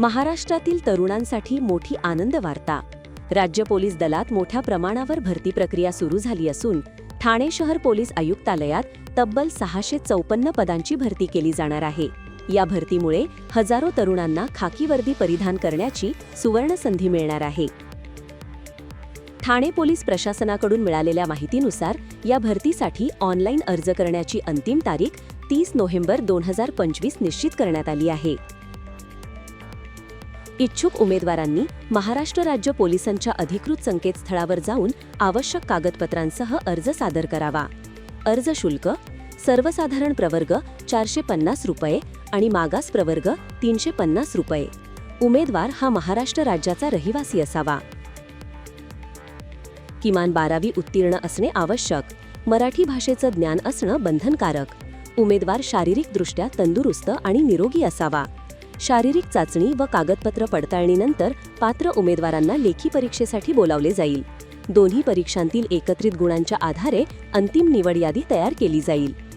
महाराष्ट्रातील तरुणांसाठी मोठी आनंद वार्ता. राज्य पोलीस दलात मोठ्या प्रमाणावर भरती प्रक्रिया सुरू झाली असून ठाणे शहर पोलीस आयुक्तालयात तब्बल सहाशे चौपन्न पदांची भरती केली जाणार आहे. या भरतीमुळे हजारो तरुणांना खाकी वर्दी परिधान करण्याची सुवर्ण संधी मिळणार आहे. ठाणे पोलीस प्रशासनाकडून मिळालेल्या माहितीनुसार या भरतीसाठी ऑनलाईन अर्ज करण्याची अंतिम तारीख तीस नोव्हेंबर दोन हजार पंचवीस निश्चित करण्यात आली आहे. इच्छुक उमेदवारांनी महाराष्ट्र राज्य पोलिसांच्या अधिकृत संकेतस्थळावर जाऊन आवश्यक कागदपत्रांसह अर्ज सादर करावा. अर्ज शुल्क सर्वसाधारण प्रवर्ग चारशे पन्नास रुपये आणि मागास प्रवर्ग तीनशे पन्नास रुपये. उमेदवार हा महाराष्ट्र राज्याचा रहिवासी असावा. किमान बारावी उत्तीर्ण असणे आवश्यक. मराठी भाषेचं ज्ञान असणं बंधनकारक. उमेदवार शारीरिकदृष्ट्या तंदुरुस्त आणि निरोगी असावा. शारीरिक चाचणी व कागदपत्र पडताळणीनंतर पात्र उमेदवारांना लेखी परीक्षेसाठी बोलावले जाईल. दोन्ही परीक्षांतील एकत्रित गुणांच्या आधारे अंतिम निवड यादी तयार केली जाईल.